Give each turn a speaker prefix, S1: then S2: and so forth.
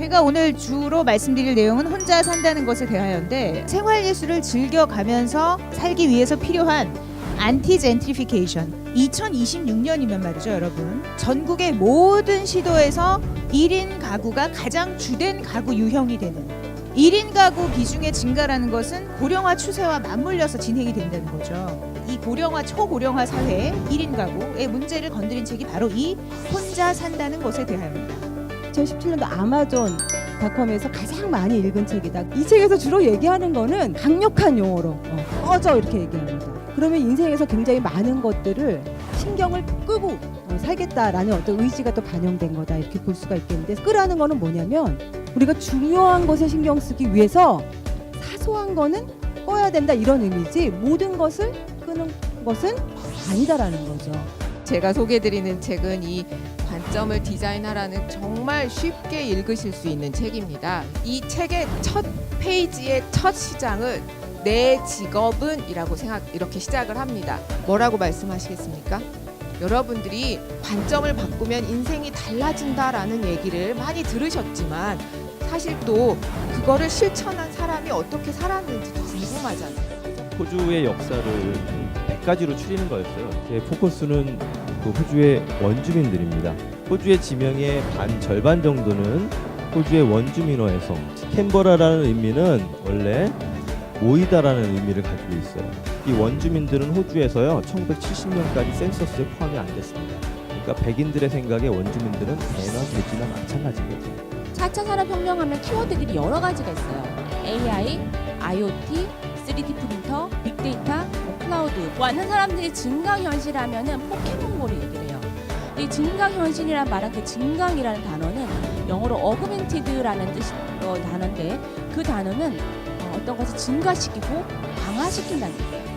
S1: 제가 오늘 주로 말씀드릴 내용은 혼자 산다는 것에 대하여인데 생활 예술을 즐겨가면서 살기 위해서 필요한 안티 젠트리피케이션 2026년이면 말이죠 여러분 전국의 모든 시도에서 1인 가구가 가장 주된 가구 유형이 되는 1인 가구 비중의 증가라는 것은 고령화 추세와 맞물려서 진행이 된다는 거죠. 이 고령화 초고령화 사회의 1인 가구의 문제를 건드린 책이 바로 이 혼자 산다는 것에 대하여입니다.
S2: 2017년도 아마존 닷컴에서 가장 많이 읽은 책이다. 이 책에서 주로 얘기하는 거는 강력한 용어로 어, 꺼져 이렇게 얘기합니다. 그러면 인생에서 굉장히 많은 것들을 신경을 끄고 어, 살겠다라는 어떤 의지가 또 반영된 거다 이렇게 볼 수가 있겠는데 끄라는 거는 뭐냐면 우리가 중요한 것에 신경 쓰기 위해서 사소한 거는 꺼야 된다 이런 의미지 모든 것을 끄는 것은 아니다라는 거죠.
S3: 제가 소개드리는 책은 이 관점을 디자인하라는 정말 쉽게 읽으실 수 있는 책입니다. 이 책의 첫 페이지의 첫 시장은 내 직업은이라고 생각 이렇게 시작을 합니다. 뭐라고 말씀하시겠습니까? 여러분들이 관점을 바꾸면 인생이 달라진다라는 얘기를 많이 들으셨지만 사실 또 그거를 실천한 사람이 어떻게 살았는지도 궁금하잖아요.
S4: 호주의 역사를 100 가지로 추리는 거였어요. 제 포커스는 그 호주의 원주민들입니다. 호주의 지명의 반 절반 정도는 호주의 원주민어에서 캔버라라는 의미는 원래 모이다라는 의미를 가지고 있어요. 이 원주민들은 호주에서요 1970년까지 센서스에 포함이 안 됐습니다. 그러니까 백인들의 생각에 원주민들은 개나 돼지나 마찬가지인 거죠.
S5: 4차 산업혁명하면 키워드들이 여러 가지가 있어요. AI, IoT, 3D 프린터, 빅데이터. 많은 사람들이 증강현실하면은 포켓몬고를 얘기를 해요. 이 증강현실이란 말은 그 증강이라는 단어는 영어로 어그멘티드라는 뜻 어, 단어인데 그 단어는 어, 어떤 것을 증가시키고 강화시킨다는 뜻이에요.